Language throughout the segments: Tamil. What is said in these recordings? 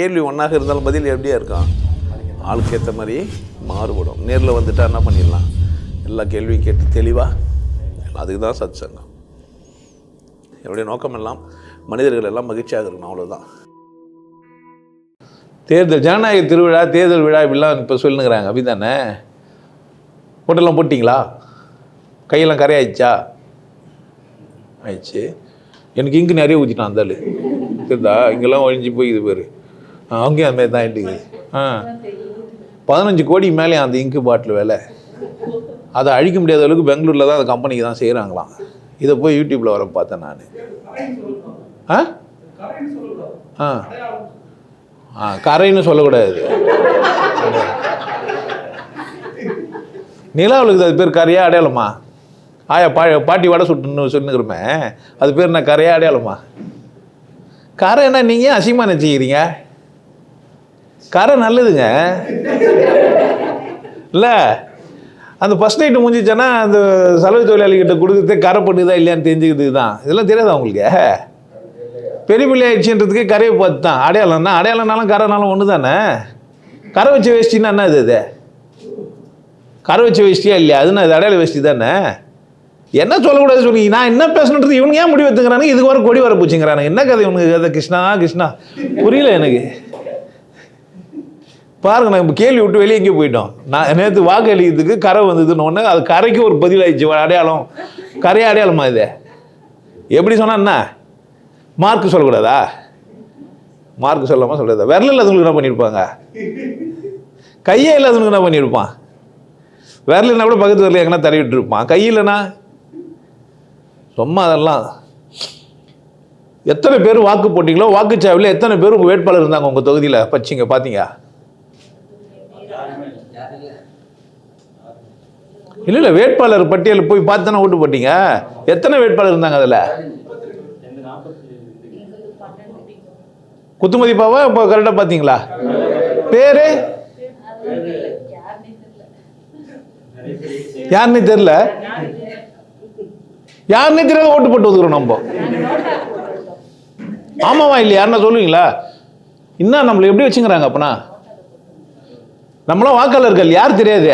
கேள்வி ஒன்றாக இருந்தாலும் பதில் எப்படியா இருக்கும்? ஆளுக்கு ஏற்ற மாதிரி மாறுபடும். நேரில் வந்துட்டால் என்ன பண்ணிடலாம்? எல்லா கேள்வியும் கேட்டு தெளிவாக அதுக்கு தான் சத் சங்கம் என்னுடைய நோக்கம் எல்லாம் மனிதர்கள் எல்லாம் மகிழ்ச்சியாக இருக்கணும் அவ்வளோதான் தேர்தல் ஜனநாயக திருவிழா தேர்தல் விழா இப்படிலாம் இப்போ சொல்லுங்கிறாங்க. அப்படி தானே ஓட்டெல்லாம் போட்டிங்களா? கையெல்லாம் கரையாயிடுச்சா? ஆயிடுச்சு. எனக்கு இங்கு நிறைய ஊற்றிட்டான் அந்த ஆளு. இங்கெல்லாம் ஒழிஞ்சு போய் இது பேர். அங்கேயும் அந்த மாதிரி தான் ஆயிட்டுக்குது ஆ. பதினஞ்சு கோடி மேலே அந்த இங்கு பாட்டில் விலை. அதை அழிக்க முடியாத அளவுக்கு பெங்களூரில் தான் அந்த கம்பெனிக்கு தான் செய்கிறாங்களாம். இதை போய் யூடியூப்பில் வர பார்த்தேன் நான். ஆ? ஆ. ஆ கரைன்னு சொல்லக்கூடாது. நிலாவுக்கு அது பேர் கரையா அடையாளமா? ஆயா பா பாட்டி வடை சுட்டுன்னு சொன்னுக்கிறோமே அது பேர் நான் கரையா அடையாளமா? கரைன்னா நீங்கள் அசிமா நினச்சிக்கிறீங்க? கரை நல்லதுங்க. இல்லை அந்த ஃபஸ்ட் நைட்டு முடிஞ்சிச்சேன்னா அந்த சலவை தொழிலாளிகிட்ட கொடுக்குறதே கரை பண்ணுதா இல்லையான்னு தெரிஞ்சுக்கிறதுக்கு தான் இதெல்லாம் தெரியாதா உங்களுக்கு? பெரிய பிள்ளை கரையை பார்த்து தான் அடையாளம்னா அடையாளம்னாலும் கரைனாலும் ஒன்று தானே கரை வச்ச வேஷ்டின்னா என்ன இது அது கரை வச்ச வேஷ்டியா இல்லையா? அதுனா இது அடையாள வேஷ்டி தானே? என்ன சொல்லக்கூடாது சொல்லி நான் என்ன பேசணுன்றது இவனுங்க ஏன் முடிவு எடுத்துக்கிறானுங்க? இதுக்கு வர கொடி வர பூச்சிங்கிறானுங்க என்ன கதை இவனுக்கு கதை கிருஷ்ணா கிருஷ்ணா. புரியல எனக்கு. பாருங்க நம்ம கேள்வி விட்டு வெளியே எங்கேயும் போயிட்டோம். நான் நேற்று வாக்கு அளிக்கிறதுக்கு கரை வந்ததுன்னு ஒன்று அது கரைக்கு ஒரு பதிலாயிடுச்சு அடையாளம். கரையை அடையாளமா இது? எப்படி சொன்னால் என்ன? மார்க் சொல்லக்கூடாதா? மார்க் சொல்லாமல் சொல்கிறதா விரல் இல்லாதவங்களுக்கு என்ன பண்ணியிருப்பாங்க கையே இல்லாதவங்களுக்கு என்ன பண்ணியிருப்பான் விரல் என்ன கூட பக்கத்து வரல எங்கன்னா தடவி விட்டுருப்பான் கை இல்லைனா சும்மா அதெல்லாம். எத்தனை பேர் வாக்கு போட்டிங்களோ வாக்குச்சாவில் எத்தனை பேர் உங்கள் வேட்பாளர் இருந்தாங்க உங்கள் தொகுதியில்? பச்சிங்க பார்த்தீங்க இல்லை இல்லை வேட்பாளர் பட்டியல் போய் பார்த்து தானே ஓட்டு போட்டீங்க? எத்தனை வேட்பாளர் இருந்தாங்க அதில்? குத்துமதிப்பாவா இப்போ கரெக்டாக பார்த்தீங்களா? பேர்? யாருன்னு தெரில யாருன்னே தெரியாத ஓட்டு போட்டு வந்துக்கிறோம் நம்ம. ஆமாவா இல்லையா? யாருன்னா சொல்லுவீங்களா? இன்னும் நம்மளை எப்படி வச்சுங்கிறாங்க அப்பனா? நம்மளாம் வாக்காளர்கள் யார் தெரியாது?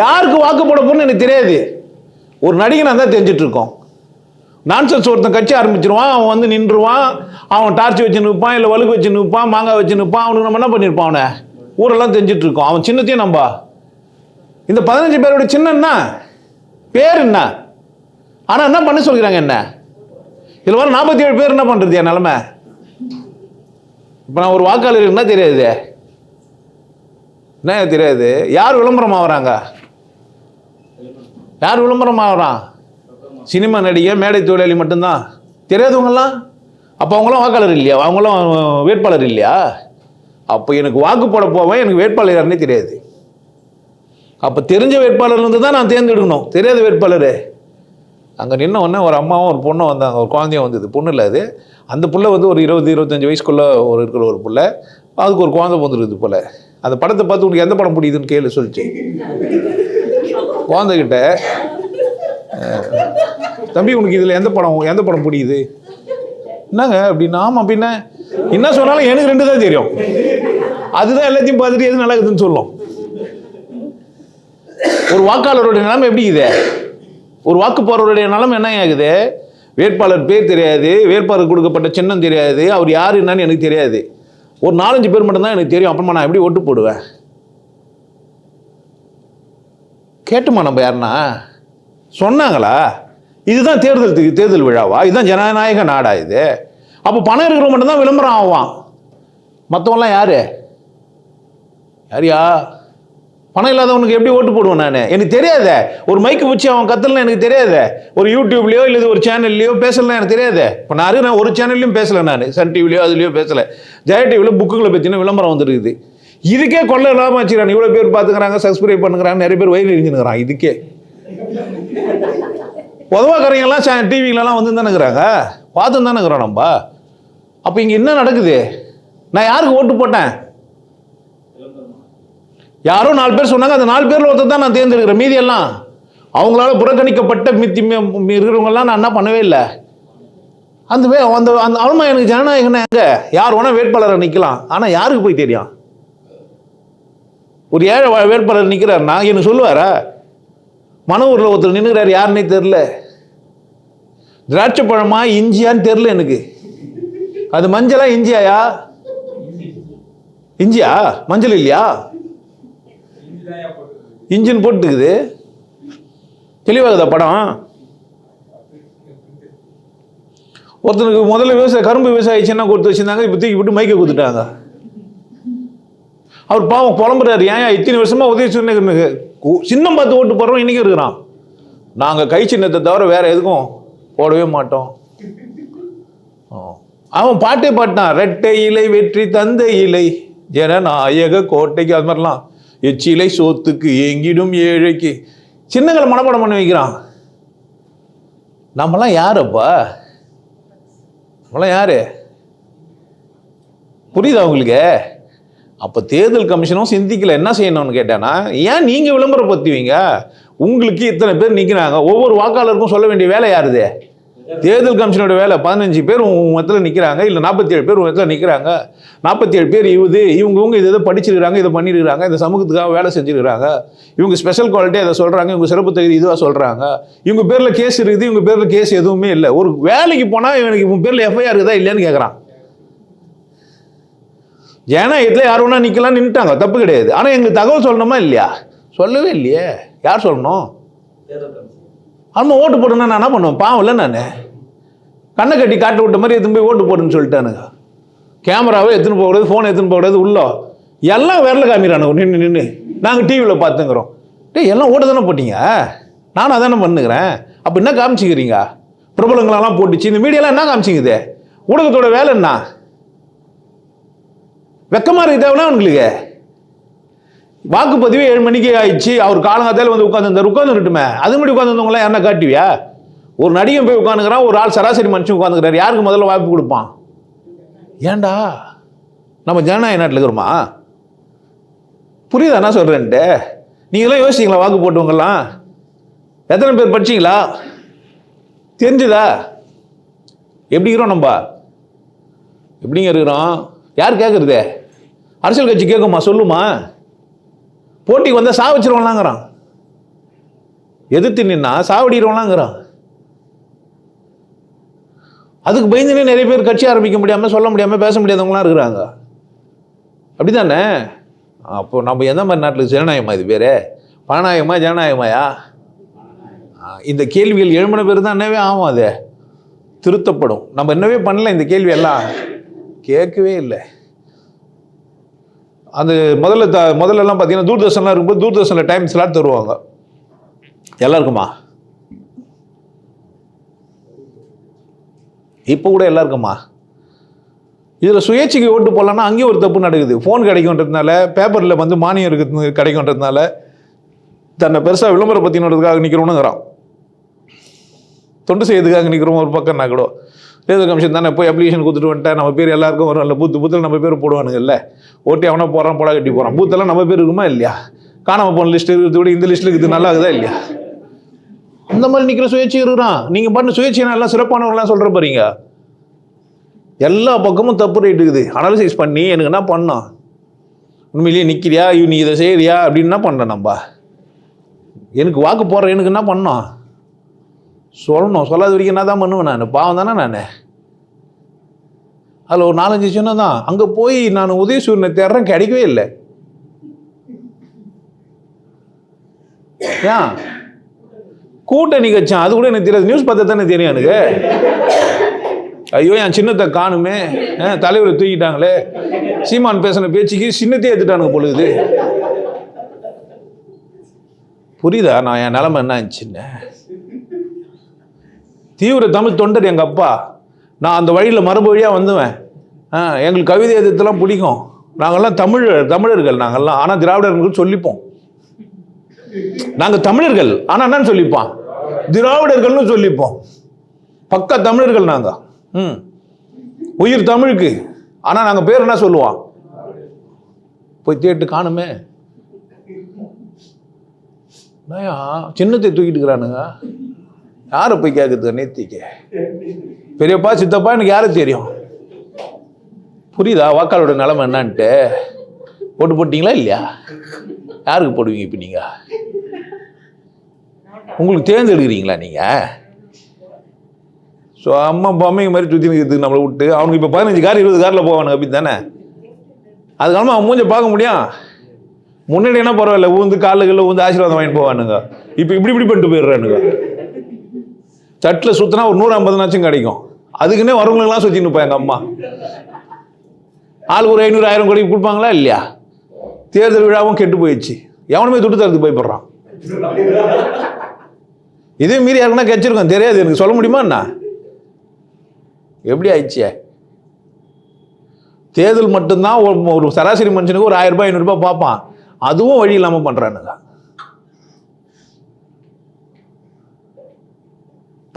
யாருக்கு வாக்கு போட போறோம்னு எனக்கு தெரியாது. ஒரு நடிகனாக தான் தெரிஞ்சிட்டு இருக்கோம் நான்சென்ஸ் ஒருத்தன் கட்சி ஆரம்பிச்சிருவான் அவன் வந்து நின்றுவான் அவன் டார்ச் வச்சு நிற்பான் இல்லை வலுக்கு வச்சு நிற்பான் மாங்காய் வச்சு நிற்பான் அவனுக்கு நம்ம என்ன பண்ணியிருப்பான் அவனை? ஊரெல்லாம் தெரிஞ்சிட்டு இருக்கோம் அவன் சின்னத்தையும் நம்பா. இந்த பதினஞ்சு பேரோட சின்னன்னா பேர் என்ன? ஆனால் என்ன பண்ண சொல்கிறாங்க என்ன? இதில் வர நாற்பத்தி ஏழு பேர் என்ன பண்ணுறது என் நிலமை? இப்போ நான் ஒரு வாக்காளர் என்ன தெரியாது? என்ன தெரியாது? யார் விளம்பரம் ஆகிறாங்க யார் விளம்பரம் ஆகுறான் சினிமா நடிகை மேடை தொழிலாளி மட்டும்தான். தெரியாதவங்களாம் அப்போ அவங்களாம் வாக்காளர் இல்லையா? அவங்களாம் வேட்பாளர் இல்லையா? அப்போ எனக்கு வாக்கு போட போவேன் எனக்கு வேட்பாளர் யாருன்னே தெரியாது. அப்போ தெரிஞ்ச வேட்பாளர்லேருந்து தான் நான் தேர்ந்தெடுக்கணும். தெரியாத வேட்பாளர். அங்கே நின்ன உடனே ஒரு அம்மாவும் ஒரு பொண்ணும் வந்தாங்க. ஒரு குழந்தையும் வந்தது. பொண்ணு இல்லை அது. அந்த பிள்ளை வந்து ஒரு இருபது இருபத்தஞ்சு வயசுக்குள்ளே ஒரு இருக்கிற ஒரு பிள்ளை. அதுக்கு ஒரு குழந்தை வந்துருக்குது போல். அந்த படத்தை பார்த்து உனக்கு எந்த படம் பிடிக்குதுன்னு கேளு சொல்லிச்சு குழந்தைகிட்ட தம்பி உனக்கு இதில் எந்த படம் எந்த படம் பிடிக்குது? என்னங்க? அப்படின்னா ஆமாம் அப்படின்னா என்ன சொன்னாலும் எனக்கு ரெண்டு தான் தெரியும். அதுதான் எல்லாத்தையும் பார்த்துட்டு எது நல்லா இருக்குதுன்னு சொல்லும். ஒரு வாக்காளருடைய நிலைமை எப்படி இது ஒரு வாக்கு போறவருடைய நிலைமை என்ன ஆகுது? வேட்பாளர் பேர் தெரியாது வேட்பாளர் கொடுக்கப்பட்ட சின்னம் தெரியாது அவர் யார் என்னன்னு எனக்கு தெரியாது. ஒரு நாலஞ்சு பேர் மட்டும்தான் எனக்கு தெரியும். அப்புறமா நான் எப்படி ஓட்டு போடுவேன்? கேட்டுமா நம்ம யாருன்னா? சொன்னாங்களா? இதுதான் தேர்தல் தேர்தல் விழாவா? இதுதான் ஜனநாயக நாடா இது? அப்போ பணம் இருக்கிறவங்க மட்டும்தான் விளம்பரம் ஆவான். மற்றவங்களாம் யாரு? யாரியா பணம் இல்லாதவனுக்கு எப்படி ஓட்டு போடுவேன் நான்? எனக்கு தெரியாதே. ஒரு மைக்கு வச்சு அவன் கத்தலாம் எனக்கு தெரியாதே. ஒரு யூடியூப்லேயோ இல்லை ஒரு சேனல்லையோ பேசலாம் எனக்கு தெரியாதே. இப்போ நான் இருக்கு, நான் ஒரு சேனல்லையும் பேசலை நான். சன் டிவிலையோ அதுலேயோ பேசலை. ஜெய டிவியில் புக்குகளை பற்றின விளம்பரம் வந்துருக்குது. இதுக்கே கொள்ள இல்லாமல் வச்சுக்கிறான் இவ்வளோ பேர் பார்த்துக்கிறாங்க சப்ஸ்கிரைப் பண்ணுறாங்க நிறைய பேர் வயிறு எரிஞ்சுனுக்கிறான் இதுக்கே. உதவாக்கரைங்கெல்லாம் சே டிவிலலாம் வந்து தானேங்கிறாங்க பார்த்து தானேங்கிறோம் நம்ம. அப்போ இங்கே என்ன நடக்குது? நான் யாருக்கு ஓட்டு போட்டேன்? யாரோ நாலு பேர் சொன்னாங்க அந்த நாலு பேரில் ஒருத்தர் தான் நான் தேர்ந்தெடுக்கிறேன். மீதி எல்லாம் அவங்களால புறக்கணிக்கப்பட்ட மித்தி இருக்கிறவங்கலாம் நான் என்ன பண்ணவே இல்லை. அந்த வே அந்த அந்த அவமா எனக்கு ஜனநாயகம்னா எங்க? யார் வேணால் வேட்பாளரை நிற்கலாம் ஆனால் யாருக்கு போய் தெரியும்? ஒரு ஏழை வா- வேட்பாளர் நிற்கிறாருன்னா எனக்கு சொல்லுவாரா? மனவூரில் ஒருத்தர் நின்றுக்கிறார் யாருன்னே தெரில திராட்சை பழமா இஞ்சியான்னு தெரில எனக்கு. அது மஞ்சளா இஞ்சியாயா? இஞ்சியா? மஞ்சள் இல்லையா? இன்ஜின் போட்டுக்குது. தெளிவாகுதா படம்? ஒருத்தனுக்கு முதல்ல விவசாய கரும்பு விவசாயி சின்ன கொடுத்து வச்சிருந்தாங்க இப்போ தூக்கி விட்டு மைக்கை கொடுத்துட்டாங்க அவர் பாவம் புலம்புறாரு. ஏன் இத்தனை வருஷமா உதவி சொன்ன சின்னம் பார்த்து ஓட்டு போடுறோம் இன்னைக்கு இருக்கிறான். நாங்கள் கை சின்னத்தை தவிர வேற எதுக்கும் போடவே மாட்டோம். அவன் பாட்டே பாட்டான். ரெட்டை இலை வெற்றி தந்த இலை. ஜனநாயக கோட்டைக்கு அது மாதிரிலாம். எச்சிலை சோத்துக்கு எங்கிடும் ஏழைக்கு. சின்னங்களை மனப்பாடம் பண்ணி வைக்கிறான். நம்மலாம் யாரப்பா? நம்மளாம் யாரு? புரியுதா உங்களுக்கு? அப்போ தேர்தல் கமிஷனும் சிந்திக்கல. என்ன செய்யணும்னு கேட்டேன்னா ஏன் நீங்கள் விளம்பரப்படுத்துவீங்க? உங்களுக்கு இத்தனை பேர் நிற்கிறாங்க ஒவ்வொரு வாக்காளருக்கும் சொல்ல வேண்டிய வேலை யாருது? தேர்தல் கமிஷனோட வேலை பதினஞ்சு பேர் உன் இடத்துல நிற்கிறாங்க இல்லை நாற்பத்தி ஏழு பேர் உன் இடத்துல நிற்கிறாங்க நாற்பத்தி ஏழு பேர் இது இவங்க இவங்க இதை இதை படிச்சிருக்கிறாங்க இதை பண்ணிருக்கிறாங்க இந்த சமூகத்துக்காக வேலை செஞ்சிருக்கிறாங்க. இவங்க ஸ்பெஷல் குவாலிட்டி அதை சொல்கிறாங்க இவங்க சிறப்பு தகுதி இதுவாக சொல்கிறாங்க இவங்க பேரில் கேஸ் இருக்குது இவங்க பேரில் கேஸ் எதுவுமே இல்லை. ஒரு வேலைக்கு போனால் இவனுக்கு இவங்க பேரில் எஃப்ஐஆர் இருக்குதா இல்லைன்னு கேட்குறான் ஜனநாயகத்தில் யார் வேணா நிற்கலாம் நின்றுட்டாங்க தப்பு கிடையாது. ஆனால் எங்களுக்கு தகவல் சொல்லணுமா இல்லையா? சொல்லவே இல்லையே. யார் சொல்லணும்? அவன் ஓட்டு போடுனா நான் என்ன பண்ணுவேன்? பாவம் இல்லை நான். கண்ணை கட்டி காட்டு விட்ட மாதிரி எடுத்துன்னு போய் ஓட்டு போடுன்னு சொல்லிட்டானுங்க. கேமராவை எடுத்துன்னு போகக்கூடாது ஃபோனை எடுத்துன்னு போகக்கூடாது உள்ளோ. எல்லாம் விரல காமிக்கிறானுங்க. நின்று நின்று நாங்கள் டிவியில் பார்த்துங்கிறோம். டே எல்லாம் ஓட்டு தானே போட்டீங்க? நானும் அதானே பண்ணுகிறேன். அப்போ என்ன காமிச்சிக்கிறீங்க? பிரபலங்களெல்லாம் போட்டுச்சு. இந்த மீடியாலாம் என்ன காமிச்சிங்குது ஊடகத்தோட வேலை என்ன? வெக்கமாக இருக்கு தேவைன்னா உங்களுக்கு வாக்குப்பதிவு ஏழு மணிக்கு ஆயிடுச்சு. அவர் காலங்காத்தால வந்து உட்காந்துருந்தார் உட்காந்துருட்டுமே அது மாதிரி உட்காந்துருந்தவங்களாம் என்ன காட்டுவியா? ஒரு நடிகன் போய் உட்காந்துக்கிறான் ஒரு ஆள் சராசரி மனுஷன் உட்காந்துக்கிறார் யாருக்கு முதல்ல வாய்ப்பு கொடுப்பான்? ஏன்டா? நம்ம ஜனநாயக நாட்டில் இருக்கிறோமா? புரியுதா? என்ன சொல்கிறேன்ட்டு நீங்களாம் யோசிச்சிங்களா வாக்கு போட்டவங்கலாம் எத்தனை பேர் படிச்சீங்களா? தெரிஞ்சுதா? எப்படி இருக்கிறோம் நம்ம? எப்படிங்க இருக்கிறோம்? யார் கேட்குறது அரசியல் கட்சி கேட்குமா சொல்லுமா? போட்டிக்கு வந்தால் சாவச்சிருவாங்களாங்கிறான் எதிர்த்து நின்னா சாவடிக்கிறவங்களாங்கிறான் அதுக்கு பயந்துனே நிறைய பேர் கட்சி ஆரம்பிக்க முடியாமல் சொல்ல முடியாமல் பேச முடியாதவங்களாம் இருக்கிறாங்க. அப்படிதானே அப்போ நம்ம எந்த மாதிரி நாட்டில் ஜனநாயகமா இது பேர்? பணநாயகமா ஜனநாயகமாயா? இந்த கேள்விகள் எழும்பின பேர் தான் என்னவே ஆகும் அது? திருத்தப்படும். நம்ம என்னவே பண்ணல இந்த கேள்வி எல்லாம்? கேட்கவே இல்லை. அந்த முதல்ல த முதல்லலாம் பார்த்தீங்கன்னா தூர்தர்ஷன்லாம் இருக்கும்போது தூர்தர்ஷனில் டைம் ஸ்லாட் தருவாங்க. எல்லாருக்குமா? இப்போ கூட எல்லாருக்குமா? இதில் சுயேட்சைக்கு ஓட்டு போடலான்னா அங்கேயும் ஒரு தப்பு நடக்குது. ஃபோன் கிடைக்குன்றதுனால பேப்பரில் வந்து மானியம் இருக்குது கிடைக்குன்றதுனால தன்னை பெருசாக விளம்பரப்படுத்தினதுக்காக நிற்கிறோன்னுங்கிறான் தொண்டு செய்யறதுக்காக நிற்கிறோம் ஒரு பக்கம்னா கூட. தேர்தல் கமிஷன் தானே போய் அப்ளிகேஷன் கொடுத்துட்டு வந்துட்டேன் நம்ம பேர் எல்லாருக்கும் வரும் இல்லை? பூத்து பூத்தில் நம்ம பேர் போடுவானுங்கல்ல? ஓட்டி அவனை போகிறான் போடா கட்டி போகிறான் பூத்தெல்லாம் நம்ம பேர் இருக்குமா இல்லையா? காணாமல் போன லிஸ்ட் இருக்கிறத விட இந்த லிஸ்ட்டில் இருக்குது நல்லா இருக்குதா இல்லையா? அந்த மாதிரி நிற்கிற சுயேட்சை இருக்கிறான் நீங்கள் பண்ண சுயேட்சை எல்லாம் சிறப்பானவங்களாம் சொல்கிற போறீங்க எல்லா பக்கமும் தப்பு ரேட் இருக்குது. அனாலிசிஸ் பண்ணி எனக்கு என்ன பண்ணோம் உண்மையிலேயே நிற்கிறியா நீ இதை செய்யறியா? அப்படின்னு என்ன பண்ண நம்ம? எனக்கு வாக்கு போடுற எனக்கு என்ன பண்ணோம் சொல்லணும். சொல்லாத வரைக்கும் என்ன தான் பண்ணுவேன் நான்? பாவம் தானே நான்? அதில் ஒரு நாலஞ்சு சின்னம் தான் அங்கே போய் நான் உதயசூரியனை தேடுறேன் கிடைக்கவே இல்லை. ஏன்? கூட்டணி கட்சான் அது கூட எனக்கு தெரியாது. நியூஸ் பார்த்தா தானே தெரியும் எனக்கு. ஐயோ என் சின்னத்தை காணுமே. ஆ, தலைவரை தூக்கிட்டாங்களே. சீமான் பேசின பேச்சுக்கு சின்னத்தையே எடுத்துட்டானுங்க பொழுது புரியுதா? நான் என் நிலமை என்ன ஆச்சுன்னு தீவிர தமிழ் தொண்டர் எங்கள் அப்பா. நான் அந்த வழியில் மரபு வழியாக வந்துவேன். ஆ எங்களுக்கு கவிதை எழுதத்தெல்லாம் பிடிக்கும். நாங்கள்லாம் தமிழ் தமிழர்கள் நாங்கள்லாம் ஆனால் திராவிடர்கள் சொல்லிப்போம். நாங்கள் தமிழர்கள். ஆனால் என்னன்னு சொல்லிப்பான்? திராவிடர்கள்னு சொல்லிப்போம். பக்கா தமிழர்கள் நாங்கள் ம். உயிர் தமிழுக்கு. ஆனால் நாங்கள் பேர் என்ன சொல்லுவோம்? போய் தேட்டு காணுமே. சின்னத்தை தூக்கிட்டு இருக்கிறானுங்க. யாரை போய் கேட்குறது நேத்திக்கு. பெரியப்பா சித்தப்பா எனக்கு யாரை தெரியும்? புரியுதா? வாக்காளோட நிலைமை என்னான்ட்டு? போட்டு போட்டீங்களா இல்லையா? யாருக்கு போடுவீங்க இப்போ நீங்கள் உங்களுக்கு தேர்ந்தெடுக்கிறீங்களா நீங்கள் ஸோ அம்மா பொம்மைங்க மாதிரி சுற்றி நிற்கிறதுக்கு நம்மளை விட்டு அவனுக்கு இப்போ பதினஞ்சு கார் இருபது காரில் போவானுங்க அப்படின்னு தானே அதுக்காக அவன் மூஞ்ச பார்க்க முடியும். முன்னாடி என்ன பரவாயில்ல ஊந்து காலுகளில் ஊந்து ஆசீர்வாதம் வாங்கிட்டு போவானுங்க. இப்போ இப்படி இப்படி பண்ணிட்டு போயிடுறானுங்க. தட்டில் சுற்றினா ஒரு நூறு ஐம்பதுனாச்சும் கிடைக்கும். அதுக்குன்னே வரவங்களுக்குலாம் சுற்றி நிற்பா எங்கள் அம்மா. ஆளுக்கு ஒரு ஐநூறு ஆயிரம் கோடி கொடுப்பாங்களா இல்லையா? தேர்தல் விழாவும் கெட்டு போயிடுச்சு. எவனுமே துட்டு தரத்துக்கு பயப்படுறான். இதே மீறி யாருக்குன்னா கெச்சிருக்கோம். தெரியாது. எனக்கு சொல்ல முடியுமா என்ன? எப்படி ஆயிடுச்சே? தேர்தல் மட்டும்தான் ஒரு ஒரு சராசரி மனுஷனுக்கு ஒரு ஆயிரம் ரூபாய் ஐநூறுரூபா பார்ப்பான். அதுவும் வழி இல்லாமல் பண்ணுறானுங்க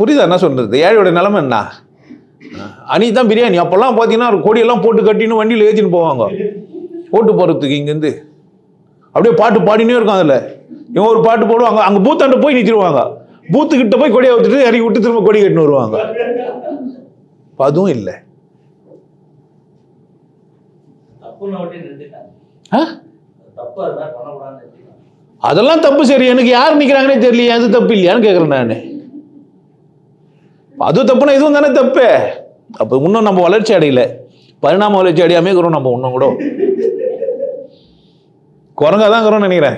புரியுதா என்ன சொல்றது? ஏழையோட நிலைமை என்ன? அன்னைக்கு தான் பிரியாணி அப்போல்லாம் பார்த்தீங்கன்னா ஒரு கொடியெல்லாம் போட்டு கட்டின்னு வண்டியில் ஏற்றின்னு போவாங்க. ஓட்டு போகிறதுக்கு இங்கேருந்து. அப்படியே பாட்டு பாடினே இருக்கும் அதில். இவன் ஒரு பாட்டு போடுவாங்க அங்கே பூத்தாண்ட போய் நிறுத்திடுவாங்க. பூத்துக்கிட்ட போய் கொடியை விட்டுட்டு இறக்கி விட்டு திரும்ப கொடி கட்டின்னு வருவாங்க. அதுவும் இல்லை. அதெல்லாம் தப்பு சரி. எனக்கு யார் நிற்கிறாங்கன்னே தெரியலையே. அது தப்பு இல்லையான்னு கேட்குறேன் நான். அது தப்புனா இதுவும் தானே தப்பு. அப்போ இன்னும் நம்ம வளர்ச்சி அடையல. பரிணாம வளர்ச்சி அடையாமே இருக்கிறோம் நம்ம இன்னும் கூட. குரங்கா தான் இருக்கிறோம்னு நினைக்கிறேன்.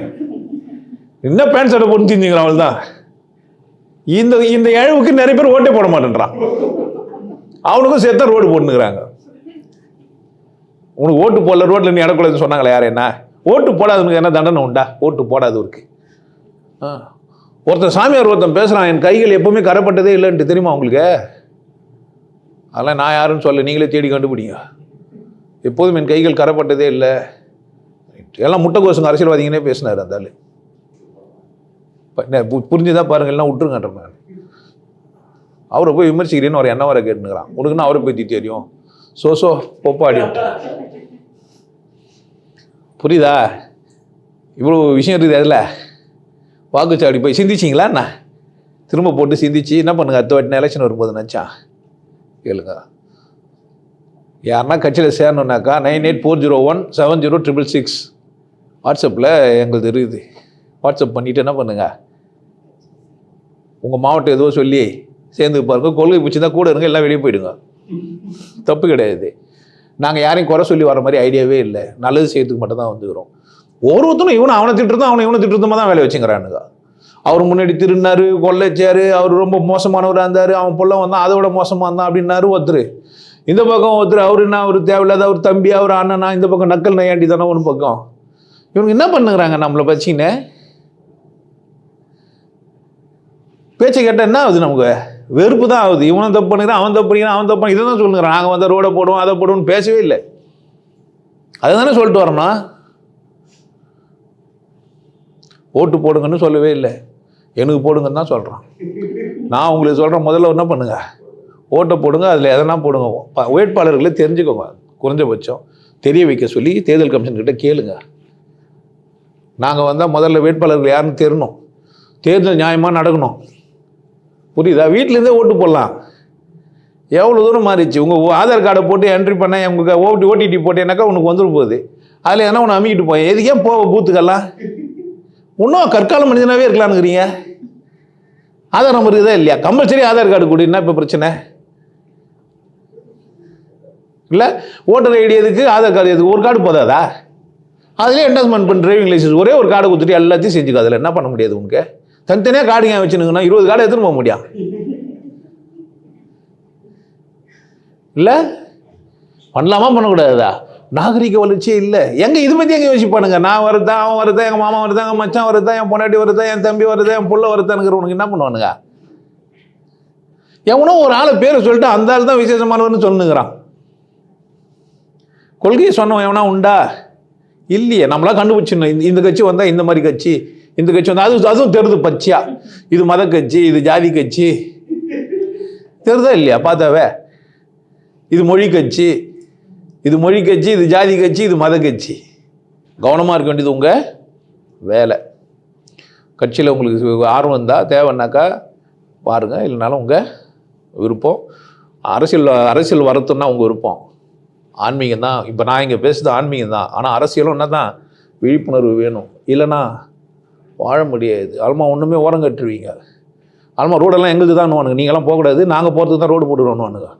என்ன பேண்ட் சட்டை போட்டு தெரிஞ்சுக்கிறோம் அவள் தான் இந்த இந்த இழவுக்கு நிறைய பேர் ஓட்டே போட மாட்டேன்றான். அவனுக்கும் சேர்த்தா ரோடு போட்டுக்கிறாங்க உனக்கு ஓட்டு போடல ரோட்டில் நீ இடக்கூடாதுன்னு சொன்னாங்களே யார் என்ன? ஓட்டு போடாதவனுக்கு என்ன தண்டனை உண்டா? ஓட்டு போடாதவருக்கு. ஆ. ஒருத்தன் சாமியார் ஒருத்தன் பேசுகிறான் என் கைகள் எப்பவுமே கரைப்பட்டதே இல்லைன்ட்டு தெரியுமா உங்களுக்கு? அதெல்லாம் நான் யாருன்னு சொல்ல நீங்களே தேடி கண்டுபிடிங்க. எப்போதும் என் கைகள் கரைப்பட்டதே இல்லை. எல்லாம் முட்டைக்கோசுங்க அரசியல்வாதிங்கன்னே பேசினார் அந்த ஆள். புரிஞ்சுதான் புரிஞ்சுதா பாருங்க எல்லாம் விட்டுருங்கன்ற நான். அவரை போய் விமர்சிக்கிறேன்னு ஒரு என்ன வர கேட்டுனுக்கிறான். உனக்குன்னு அவரை பற்றி தெரியும். சோ சோ பொப்பாடி. புரியுதா? இவ்வளோ விஷயம் இருக்குது அதில். வாக்குச்சாவடி போய் சிந்திச்சிங்களா என்ன? திரும்ப போட்டு சிந்திச்சு என்ன பண்ணுங்க? அடுத்த வாட்டி எலெக்ஷன் வரும்போது நினச்சா? கேளுங்க. யாருன்னா கட்சியில் சேரணுன்னாக்கா nine eight four zero one seven zero triple six வாட்ஸ்அப்பில் எங்களுக்கு இருக்குது வாட்ஸ்அப் பண்ணிவிட்டு என்ன பண்ணுங்க? உங்கள் மாவட்டம் ஏதோ சொல்லி சேர்ந்து பாருங்க. கொள்கை பிடிச்சி தான் கூட இருங்க எல்லாம் வெளியே போயிடுங்க. தப்பு கிடையாது. நாங்கள் யாரையும் குறை சொல்லி வர மாதிரி ஐடியாவே இல்லை. நல்லது செய்யறதுக்கு மட்டும் தான் வந்துக்கிறோம். ஒருத்தனும் இவனை அவனை திட்டுறதும் அவனை இவனை திட்டுறதுமா தான் வேலை வச்சுக்கிறானுங்க அவர் முன்னாடி திருடினாரு கொள்ளைச்சார் அவர் ரொம்ப மோசமானவராக இருந்தார் அவன் பிள்ளை வந்தான் அதை விட மோசமாக இருந்தான் அப்படின்னாரு ஒருத்தர். இந்த பக்கம் ஒருத்தர் அவர் என்ன அவர் தேவையில்லாத அவர் தம்பி அவர் அண்ணனா இந்த பக்கம் நக்கல் நையாண்டி தானே ஒரு பக்கம். இவங்க என்ன பண்ணுங்கிறாங்க நம்மளை பச்சின்னு? பேச்சை கேட்டால் என்ன ஆகுது நமக்கு? வெறுப்பு தான் ஆகுது. இவனும் தப்பு பண்ணுறான் அவன் தப்பு அவன் தப்பு இதை தான் சொல்லுங்கிறான். நாங்கள் வந்து ரோடை போடுவோம் அதை போடுவோம்னு பேசவே இல்லை. அதுதானே சொல்லிட்டு வரணும் ஓட்டு போடுங்கன்னு சொல்லவே இல்லை எனக்கு போடுங்கன்னு தான் சொல்கிறான் நான் உங்களுக்கு சொல்கிறேன் முதல்ல என்ன பண்ணுங்கள் ஓட்டை போடுங்க அதில் எதனா போடுங்க வேட்பாளர்களே வேட்பாளர்களை தெரிஞ்சுக்கோங்க குறைஞ்சபட்சம் தெரிய வைக்க சொல்லி தேர்தல் கமிஷன்கிட்ட கேளுங்க நாங்கள் வந்தால் முதல்ல வேட்பாளர்கள் யாருன்னு தெரியணும் தேர்தல் நியாயமாக நடக்கணும் புரியுதா வீட்டிலேருந்தே ஓட்டு போடலாம் எவ்வளோ தூரம் மாறிச்சு உங்கள் ஆதார் கார்டை போட்டு என்ட்ரி பண்ண உங்களுக்கு ஓடி ஓடிடி போட்டேனாக்கா உனக்கு வந்துடும் போகுது அதில் எதனா ஒன்று அமுக்கிட்டு போய் எதுக்கே ஏன் போவ பூத்துக்கெல்லாம் இன்னும் கற்கால மனிதனாகவே இருக்கலாம்னுங்கிறீங்க. ஆதார் நம்பர் இருக்குதா இல்லையா? கம்பல்சரி ஆதார் கார்டு கொடு என்ன இப்போ பிரச்சனை? இல்லை ஓட்டர் ஐடி எதுக்கு ஆதார் கார்டு எதுக்கு ஒரு கார்டு போதாதா? அதுலேயே என்டாஸ்மெண்ட் பண்ண டிரைவிங் லைசன்ஸ் ஒரே ஒரு கார்டு கொடுத்துட்டு எல்லாத்தையும் செஞ்சுக்கோ அதில் என்ன பண்ண முடியாது உனக்கு? தனித்தனியாக கார்டு ஏன் வச்சுனுங்கன்னா இருபது கார்டு எடுத்துன்னு போக முடியும். இல்லை? பண்ணலாமா பண்ணக்கூடாதா? நாகரிக வளர்ச்சியே இல்லை. எங்கே இது பற்றி எங்கே யோசிப்பானுங்க? நான் வருதா அவன் வருதா எங்கள் மாமா வருதா எங்கள் மச்சான் வருதா என் பொண்டாட்டி வருதா என் தம்பி வருதா என் புள்ள வருதானுங்கிறவனுக்கு என்ன பண்ணுவானுங்க? எவனோ ஒரு ஆளை பேரை சொல்லிட்டு அந்த ஆள் தான் விசேஷமானவர்னு சொல்லுங்கிறான். கொள்கையை சொன்னவன் எவனா உண்டா? இல்லையே. நம்மளா கண்டுபிடிச்சிடணும். இந்த இந்த கட்சி வந்தால் இந்த மாதிரி கட்சி இந்த கட்சி வந்தால் அது அதுவும் தெருது பச்சையா? இது மத கட்சி இது ஜாதி கட்சி. தெருதா இல்லையா? பார்த்தாவே. இது மொழி கட்சி. இது மொழி கட்சி இது ஜாதி கட்சி இது மத கட்சி. கவனமாக இருக்க வேண்டியது உங்கள் வேலை. கட்சியில் உங்களுக்கு ஆர்வம் இருந்தால் தேவைன்னாக்கா பாருங்கள் இல்லைனாலும் உங்கள் விருப்பம். அரசியல் அரசியல் வரத்துன்னா உங்கள் விருப்பம். ஆன்மீகம் தான் இப்போ நான் இங்கே பேசுகிறது ஆன்மீகம் தான் ஆனால் அரசியலும் என்ன தான் விழிப்புணர்வு வேணும். இல்லைன்னா வாழ முடியாது. அல்மா ஒன்றுமே ஓரம் கட்டுருவீங்க. அல்மா ரோடெல்லாம் எங்களுக்கு தான் நீங்களாம் போகக்கூடாது. நாங்கள் போகிறதுக்கு தான் ரோடு போட்டுருவோம்னுவானுங்க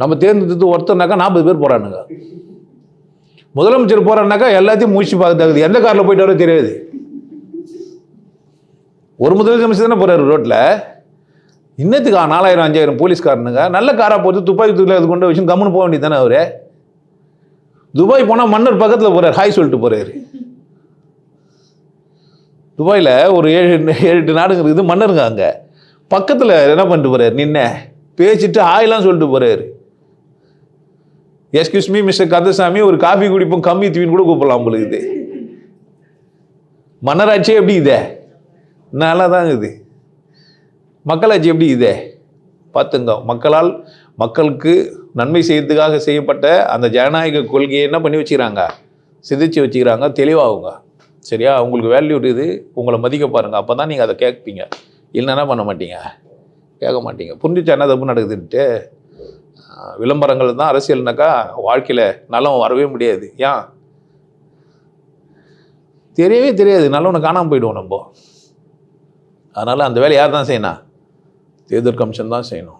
நம்ம தேர்ந்தெடுத்து ஒருத்தர்னாக்கா நாற்பது பேர் போகிறானுங்க முதலமைச்சர் போகிறாருனாக்கா எல்லாத்தையும் மூச்சு பார்த்தாக்குது எந்த காரில் போயிட்டு வரோ தெரியாது. ஒரு முதலமைச்சர் தானே போகிறாரு ரோட்டில் இன்னத்துக்கு நாலாயிரம் அஞ்சாயிரம் போலீஸ்காரனுங்க. நல்ல காராக போட்டு துப்பாக்கி தூக்கில் அது கொண்டு வச்சு கம்முன்னு போக வேண்டியது தானே அவர்? துபாய் போனால் மன்னர் பக்கத்தில் போகிறார் ஹாய் சொல்லிட்டு போகிறாரு துபாயில் ஒரு ஏழு ஏழு எட்டு நாடுங்க இருக்குது. மன்னருங்க அங்கே. பக்கத்தில் என்ன பண்ணிட்டு போகிறார் நின்ன பேசிட்டு ஹாய்லாம் சொல்லிட்டு போகிறாரு எஸ்கியூஸ் மீ மிஸ்டர் கந்தசாமி ஒரு காஃபி குடிப்போம் கம்மி தீவின்னு கூட கூப்பிடலாம் உங்களுக்கு இது. மன்னராட்சியே எப்படி இதே? நல்லா தான் இருக்குது மக்களாட்சி எப்படி இதே? பார்த்துங்க மக்களால் மக்களுக்கு நன்மை செய்யறதுக்காக செய்யப்பட்ட அந்த ஜனநாயக கொள்கையை என்ன பண்ணி வச்சுக்கிறாங்க? சிதைச்சு வச்சுக்கிறாங்க தெளிவாகுங்க. சரியா? உங்களுக்கு வேல்யூ இருக்குது உங்களை மதிக்க பாருங்கள் அப்போ தான் நீங்கள் அதை கேட்பீங்க. இல்லைன்னா பண்ண மாட்டீங்க. கேட்க மாட்டீங்க. புரிஞ்சுச்சா என்ன தப்பு நடக்குதுன்ட்டு? விளம்பரங்கள் தான் அரசியல்னாக்கா வாழ்க்கையில் நலம் வரவே முடியாது. ஏன் தெரியவே தெரியாது. நல்லவனை காணாமல் போயிடுவோம் நம்ம. அதனால் அந்த வேலையை யார் தான் செய்யணும்? தேர்தல் கமிஷன் தான் செய்யணும்.